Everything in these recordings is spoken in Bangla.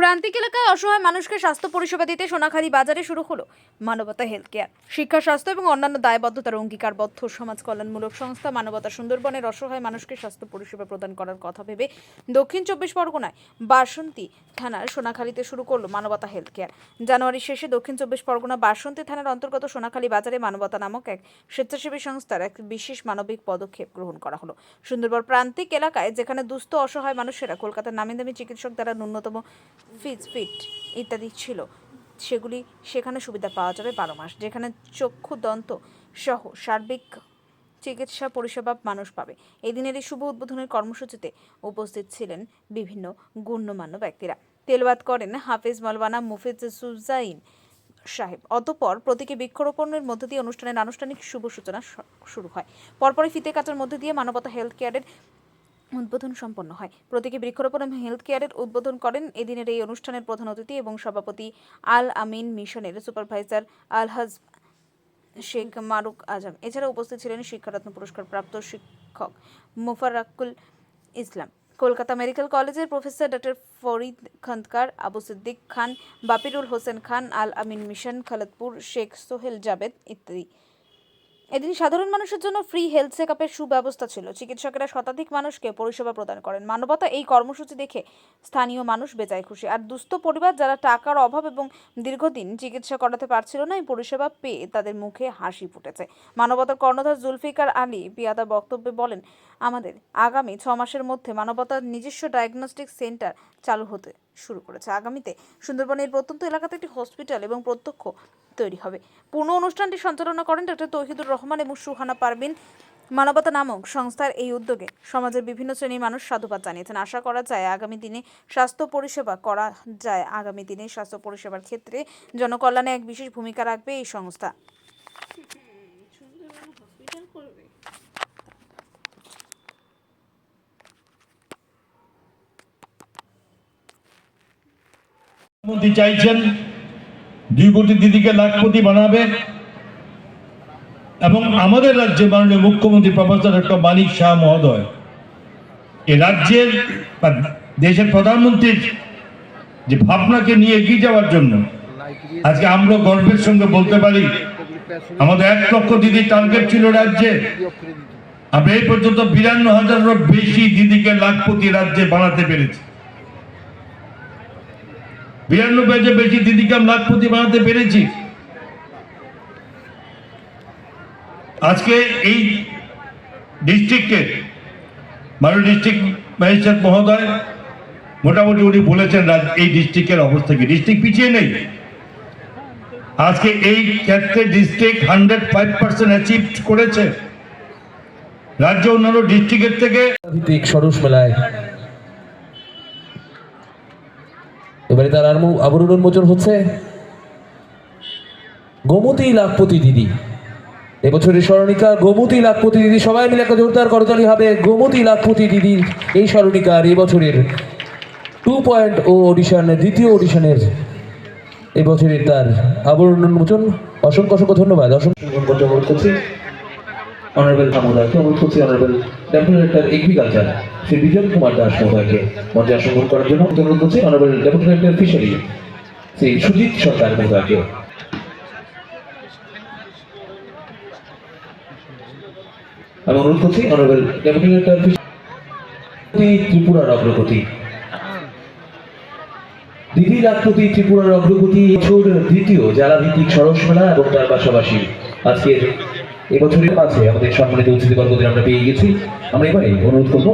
প্রান্তিক এলাকায় অসহায় মানুষকে স্বাস্থ্য পরিষেবা দিতে সোনাখালী বাজারে শুরু হলো মানবতা হেলথ কেয়ার শিক্ষা, স্বাস্থ্য এবং অন্যান্য দায়বদ্ধতার অঙ্গীকারবদ্ধ সমাজ কল্যাণমূলক সংস্থা মানবতা সুন্দরবনের অসহায় মানুষকে স্বাস্থ্য পরিষেবা প্রদান করার কথা ভেবে দক্ষিণ চব্বিশ পরগনায় বাসন্তী থানার সোনাখালীতে শুরু করল মানবতা হেলথ কেয়ার জানুয়ারির শেষে দক্ষিণ চব্বিশ পরগনা বাসন্তী থানার অন্তর্গত সোনাখালী বাজারে মানবতা নামক এক স্বেচ্ছাসেবী সংস্থার এক বিশেষ মানবিক পদক্ষেপ গ্রহণ করা হলো। সুন্দরবন প্রান্তিক এলাকায় যেখানে দুস্থ, অসহায় মানুষেরা কলকাতার নামি দামি চিকিৎসক দ্বারা ন্যূনতম ফিজ, ফিট ইত্যাদি ছিল, সেগুলি সেখানে সুবিধা পাওয়া যাবে বারো মাস, যেখানে চক্ষু দন্ত সহ সার্বিক চিকিৎসা পরিষেবা মানুষ পাবে। এই দিনের এই শুভ উদ্বোধনের কর্মসূচিতে উপস্থিত ছিলেন বিভিন্ন গণ্যমান্য ব্যক্তিরা। তেলবাদ করেন হাফিজ মালওয়ানা মুফিজ সুজাইন সাহেব। অতঃপর প্রতীকী বৃক্ষরোপণের মধ্য দিয়ে অনুষ্ঠানের আনুষ্ঠানিক শুভ সূচনা শুরু হয়। পরপরই ফিতে কাটার মধ্যে দিয়ে মানবতা হেলথ কেয়ারের উদ্বোধন সম্পন্ন হয়। প্রতীকী বৃক্ষরোপণ এবং হেলথ কেয়ারের উদ্বোধন করেন এদিনের এই অনুষ্ঠানের প্রধান অতিথি এবং সভাপতি আল আমিন মিশনের সুপারভাইজার আলহাজ শেখ মারুক আজম। এছাড়া উপস্থিত ছিলেন শিক্ষারত্ন পুরস্কার প্রাপ্ত শিক্ষক মুফারাকুল ইসলাম। কলকাতা মেডিকেল কলেজের professor doctor Farid Khandakar, Abu Siddique Khan, Bapirul Hossain Khan Al Amin mission, Khaledpur Sheikh Sohel Jabed ইত্যাদি। এদিন সাধারণ মানুষের জন্য ফ্রি হেলথ চেক আপের সুব্যবস্থা ছিল। চিকিৎসকেরা শতাধিক মানুষকে পরিষেবা প্রদান করেন। মানবতা এই কর্মসূচি দেখে স্থানীয় মানুষ বেজায় খুশি। আর দুস্থ পরিবার যারা টাকার অভাব এবং দীর্ঘদিন চিকিৎসা করাতে পারছিল না, এই পরিষেবা পেয়ে তাদের মুখে হাসি ফুটেছে। মানবতার কর্ণধার জুলফিকার আলী পিয়াদা বক্তব্যে বলেন, আমাদের আগামী ছ মাসের মধ্যে মানবতার নিজস্ব ডায়াগনস্টিক সেন্টার চালু হতে শুরু করেছে। আগামীতে সুন্দরবনের প্রত্যন্ত এলাকাতে একটি হসপিটাল এবং প্রত্যক্ষ তৈরি হবে। পূর্ণ অনুষ্ঠানটি সঞ্চালনা করেন ডক্টর তৌহিদুর রহমান এবং সুহানা পারবিন মানবতা নামক সংস্থার এই উদ্যোগে সমাজের বিভিন্ন শ্রেণির মানুষ সাধুবাদ জানিয়েছেন। আশা করা যায় আগামী দিনে স্বাস্থ্য পরিষেবা করা যায়। আগামী দিনে স্বাস্থ্য পরিষেবার ক্ষেত্রে জনকল্যাণে এক বিশেষ ভূমিকা রাখবে এই সংস্থা। চাইছেন দুই কোটি দিদিকে লাখপতি বানাবে। এবং আমাদের রাজ্যে মাননীয় মুখ্যমন্ত্রী প্রফেসর ডক্টর মানিক শাহ মহোদয়, এ রাজ্যের দেশের প্রধানমন্ত্রীর যে ভাবনাকে নিয়ে এগিয়ে যাওয়ার জন্য আজকে আমরা গর্বের সঙ্গে বলতে পারি, আমাদের এক লক্ষ দিদি টার্গেট ছিল রাজ্যে। আমরা এই পর্যন্ত বিরান্ন হাজারেরও বেশি দিদিকে লাখপতি রাজ্যে বানাতে পেরেছি। বিরানব্বই যে বেশি দিদিকে আমরা লাখপতি বানাতে পেরেছি। আজকে এই ডিস্ট্রিক্টের মাননীয় ডিস্ট্রিক্ট ম্যাজিস্ট্রেট মহোদয়, মোটামুটি উনি বলেছেন এই ডিস্ট্রিক্টের অবস্থা কি? ডিস্ট্রিক্ট পিছিয়ে নেই। আজকে এই ক্ষেত্রে district hundred five percent achieve করেছে। রাজ্য অন্যান্য ডিস্ট্রিক্টের থেকে সরস মেলায় এবারে তার আর আবরণ উন্মোচন হচ্ছে গোমতী লাখপতি দিদি। এবছরের স্মরণিকা গোমতী লাখপতি দিদি। সবাই মিলে একটা জোরদার করতালি হবে গোমতী লাখপতি দিদির এই স্মরণিকার এবছরের টু পয়েন্ট ও অডিশন দ্বিতীয় অডিশনের এবছরের তার আবরণ উন্মোচন অসংখ্য অসংখ্য ধন্যবাদ। অসংখ্য করছি অনারেবল অনুরোধ করছি honourable deputy agriculture Shri Bijan Kumar Das মহোদয়কে। মঞ্চে আসন করার জন্য অনুরোধ করছি honourable deputy director fishery Shri Sujit Sarkar মহোদয়কে। আমি অনুরোধ করছি অনারেবল ডেপুটি ডিরেক্টর ফিশারি ত্রিপুরার অগ্রগতি। দিদি লাখপতি ত্রিপুরার অগ্রগতি দ্বিতীয় জেলা ভিত্তিক সরস মেলা এবং তার পাশাপাশি আজকের এবছরের মাঝে আমাদের সম্মানিত অতিথিবর্গদের আমরা পেয়ে গেছি। আমরা এবারে অনুরোধ করব,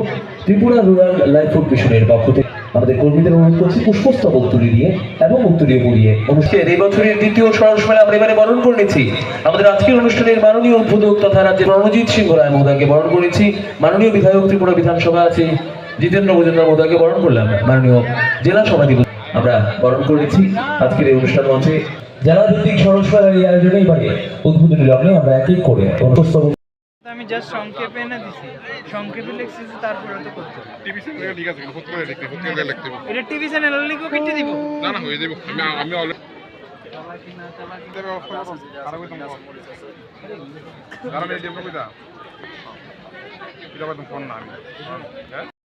ত্রিপুরা রুরাল লাইফহুড মিশনের পক্ষ থেকে আমাদের কর্মীদের অনুরোধ করছি পুষ্পস্তবক তুলে দিয়ে এবং উত্তরীয় পড়িয়ে অনুষ্ঠানের এই বছরের দ্বিতীয় সরস মেলা আমরা এবারে বরণ করে নিচ্ছি। আমাদের আজকের অনুষ্ঠানের মাননীয় উদ্বোধক তথা রাজ্যের রণজিৎ সিংহ রায় মহোদয়কে বরণ করেছি মাননীয় বিধায়ক ত্রিপুরা বিধানসভা আছে, জিতেন্দ্র মজুমদার মহোদয়কে বরণ করলাম। মাননীয় জেলা সভাধিপতি আমরা বরণ করেছি আজকের এই অনুষ্ঠান মঞ্চে জেলা ভিত্তিক সরস মেলার এই আয়োজনে এবারে উদ্বোধনী লগ্নে আমরা এক এক করে পুষ্পস্তবক আমি জাস্ট সংক্ষেপে এনে দিছি। সংক্ষেপে লিখছি যে তারপরে তো করতে টিভি চ্যানেলে ঠিক আছে করে লিখতে করে লিখতে এটা টিভি চ্যানেল লিখো কেটে দিব? না না হয়ে যাবে। আমি আমি অলরেডি এটা ফোন না আমি হ্যাঁ?